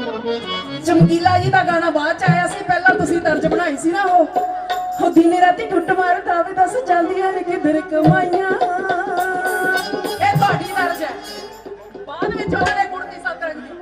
ਚਮਕੀਲਾ ਜੀ ਦਾ ਗਾਣਾ ਬਾਅਦ ਚ ਆਇਆ ਸੀ, ਪਹਿਲਾਂ ਤੁਸੀਂ ਤਰਜ ਬਣਾਈ ਸੀ ਨਾ ਉਹ। ਉਹ ਦਿਨੇ ਰਾਤੀ ਟੁੱਟ ਮਾਰਦਾ ਵੀ ਦੱਸ ਜਾਂਦੀਆਂ ਨੇ ਕਿਧਰ ਕਮਾਈਆਂ। ਇਹ ਤੁਹਾਡੀ ਦਰਜ ਹੈ। ਬਾਅਦ ਵਿੱਚ ਉਹਨਾਂ ਨੇ ਗੁਰਤੀ ਸਤਰੰਗ ਦੀ ਹੋ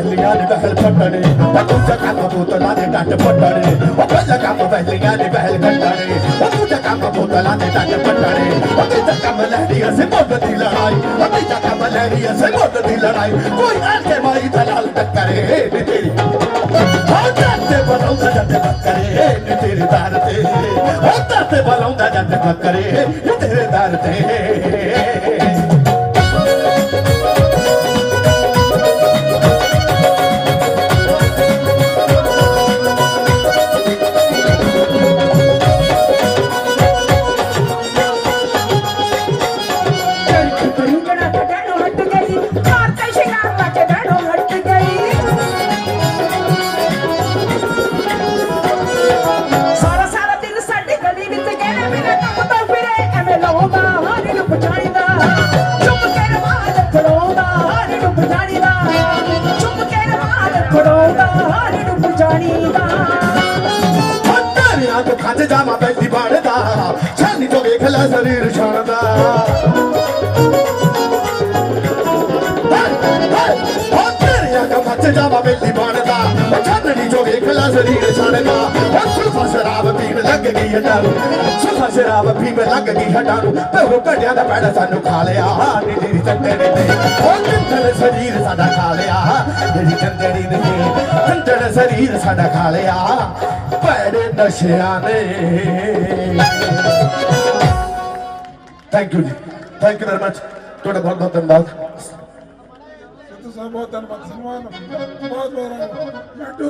ਪਹਿਲਾ ਕੰਮ ਪਹਿਲੀਆਂ ਨੇ ਬਹਿਲ ਫੱਟੜੇ ਉਹ ਦੂਜਾ ਕੰਮ ਬੋਤਲਾਂ ਦੇ ਡੱਟ ਫੱਟੜੇ ਉਹ ਪਹਿਲਾ ਕੰਮ ਪਹਿਲੀਆਂ ਨੇ ਬਹਿਲ ਫੱਟੜੇ ਉਹ ਦੂਜਾ ਕੰਮ ਬੋਤਲਾਂ ਦੇ ਡੱਟ ਫੱਟੜੇ ਉਹ ਤੀਜਾ ਕੰਮ ਲਹਿਰੀ ਅਸੀਂ ਮੁੱਢ ਦੀ ਲੜਾਈ। ਉਹ ਤੀਜਾ ਕੰਮ ਲਹਿਰੀ ਅਸੀਂ ਮੁੱਢ ਦੀ ਲੜਾਈ। ਕੋਈ ਆਣ ਕੇ ਮਾਈ ਦਲਾਲ ਟੱਕਰੇ ਨੀ ਤੇਰੀ। ਉਹ ਤੇ ਬਲਾਉਂਦਾ ਜੱਟ ਬੱਕਰੇ ਨੀ ਤੇਰੇ ਦਰ ਤੇ। ਉਹ ਤੇ ਬਲਾਉਂਦਾ ਜੱਟ ਬੱਕਰੇ ਨੀ ਤੇਰੇ ਦਰ ਤੇ। ਐਵੇਂ ਲਾਉਂਦਾ ਹਾਰੇ ਨੂੰ ਪਛਾਣੀਦਾ। ਚੁੱਪ ਕੇ ਰਮਾਲ ਖੜਾਉਂਦਾ, ਹਾਰੇ ਨੂੰ ਪਛਾਣੀਦਾ। ਚੁੱਪ ਕੇ ਰਮਾਲ ਖੜਾਉਂਦਾ, ਹਾਰੇ ਨੂੰ ਪਛਾਣੀਦਾ। ਹੱਟਾਂ ਤੋਂ ਖੱਜ ਜਾਵਾਂ, ਬੈਠੀ ਬਣਦਾ ਛਾਨੀ ਤੋਂ ਵੇਖ ਲੈ ਸਰੀਰ ਛਣਦਾ। ਤੋਂ ਸਰੀਰ ਛਣਦਾ ਉਹ ਸੁਫਾ ਸ਼ਰਾਬ ਪੀਣ ਲੱਗ ਗਈ ਹਟਾਂ ਸੁਫਾ ਸ਼ਰਾਬ ਪੀਣ ਲੱਗ ਗਈ ਹਟਾਂ ਤੇ ਉਹ ਘੜਿਆਂ ਦਾ ਪੈੜਾ ਸਾਨੂੰ ਖਾ ਲਿਆ। ਨੀ ਚੰਦੜੀ ਨੇ ਉਹ ਚੰਦੜ ਸਰੀਰ ਸਾਡਾ ਖਾ ਲਿਆ। ਤੇਰੀ ਚੰਦੜੀ ਨੇ ਚੰਦੜ ਸਰੀਰ ਸਾਡਾ ਖਾ ਲਿਆ। ਭੈੜੇ ਨਸ਼ਿਆਂ ਨੇ। ਥੈਂਕ ਯੂ ਜੀ। ਥੈਂਕ ਯੂ ਵੈਰੀ ਮਚ ਤੁਹਾਡਾ ਬਹੁਤ ਬਹੁਤ ਧੰਨਵਾਦ। ਬਹੁਤ ਧੰਨਵਾਦ। ਸਨਮਾਨ। ਬਹੁਤ ਬਹੁਤ